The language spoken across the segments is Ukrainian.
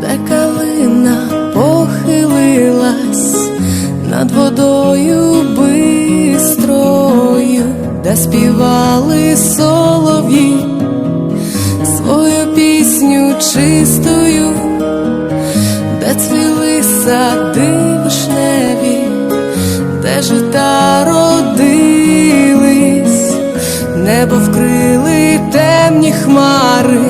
де калина похилилась над водою бистрою, де співали солов'ї свою пісню чистою, де цвіли сади вишневі, де жита родились, небо вкрили темні хмари,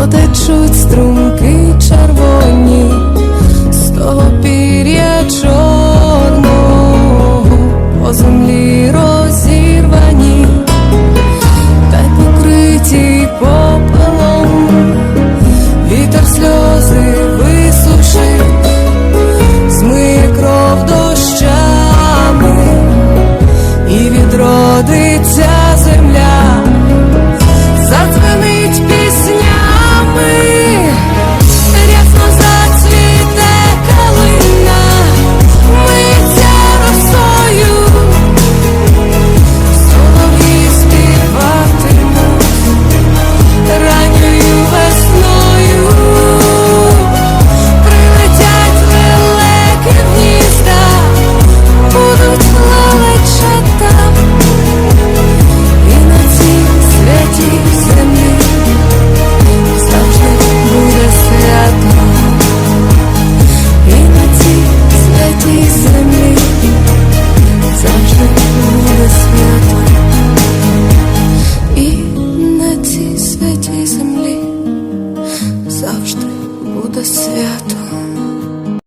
потечуть струмки червоні, з того пір'я чорного по землі розірвані, та покриті попелом, вітер сльози. Свято.